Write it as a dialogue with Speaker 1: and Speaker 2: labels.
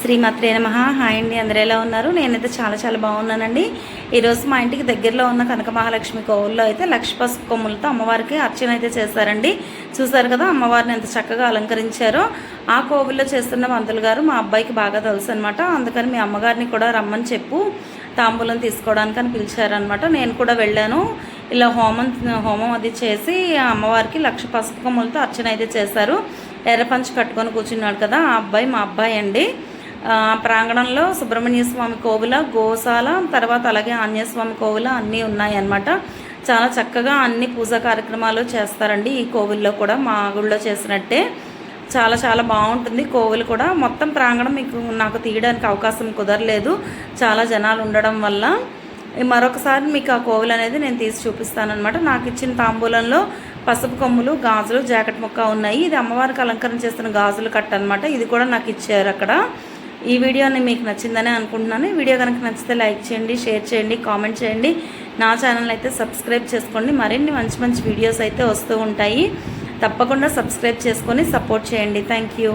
Speaker 1: శ్రీమాత్రే నమ. హాయ్ అండి అందరూ ఎలా ఉన్నారు? నేనైతే చాలా చాలా బాగున్నానండి. ఈరోజు మా ఇంటికి దగ్గరలో ఉన్న కనక మహాలక్ష్మి కోవిల్లో అయితే లక్ష పసుపు కొమ్ములతో అమ్మవారికి అర్చన అయితే చేశారండి. చూసారు కదా అమ్మవారిని ఎంత చక్కగా అలంకరించారో. ఆ కోవిల్లో చేస్తున్న మంతులు గారు మా అబ్బాయికి బాగా తెలుసు అనమాట అందుకని మీ అమ్మగారిని కూడా రమ్మని చెప్పు. తాంబూలం తీసుకోవడానికి అని పిలిచారనమాట నేను కూడా వెళ్ళాను. ఇలా హోమం హోమం అది చేసి అమ్మవారికి లక్ష పసుపు కొమ్ములతో అర్చన అయితే చేశారు. ఎర్రపంచి కట్టుకొని కూర్చున్నాడు కదా ఆ అబ్బాయి మా అబ్బాయి అండి. ప్రాంగణంలో సుబ్రహ్మణ్య స్వామి కోవిల గోశాల తర్వాత అలాగే ఆంజనేయ స్వామి కోవిల అన్నీ ఉన్నాయి అన్నమాట చాలా చక్కగా అన్ని పూజా కార్యక్రమాలు చేస్తారండి ఈ కోవిల్లో కూడా మా గుళ్ళో చేసినట్టే. చాలా చాలా బాగుంటుంది. కోవిలు కూడా మొత్తం ప్రాంగణం మీకు నాకు తీయడానికి అవకాశం కుదరలేదు. చాలా జనాలు ఉండడం వల్ల. మరొకసారి మీకు ఆ కోవిల్ అనేది నేను తీసి చూపిస్తానమాట నాకు ఇచ్చిన తాంబూలంలో పసుపు కొమ్ములు గాజులు జాకెట్ ముక్క ఉన్నాయి. ఇది అమ్మవారికి అలంకరణ చేస్తున్న గాజులు కట్ట అనమాట ఇది కూడా నాకు ఇచ్చారు అక్కడ. ఈ వీడియోని మీకు నచ్చిందని అనుకుంటున్నాను. ఈ వీడియో కనుక నచ్చితే లైక్ చేయండి షేర్ చేయండి కామెంట్ చేయండి. నా ఛానల్ అయితే సబ్స్క్రైబ్ చేసుకోండి. మరిన్ని మంచి మంచి వీడియోస్ అయితే వస్తూ ఉంటాయి. తప్పకుండా సబ్స్క్రైబ్ చేసుకొని సపోర్ట్ చేయండి. Thank you.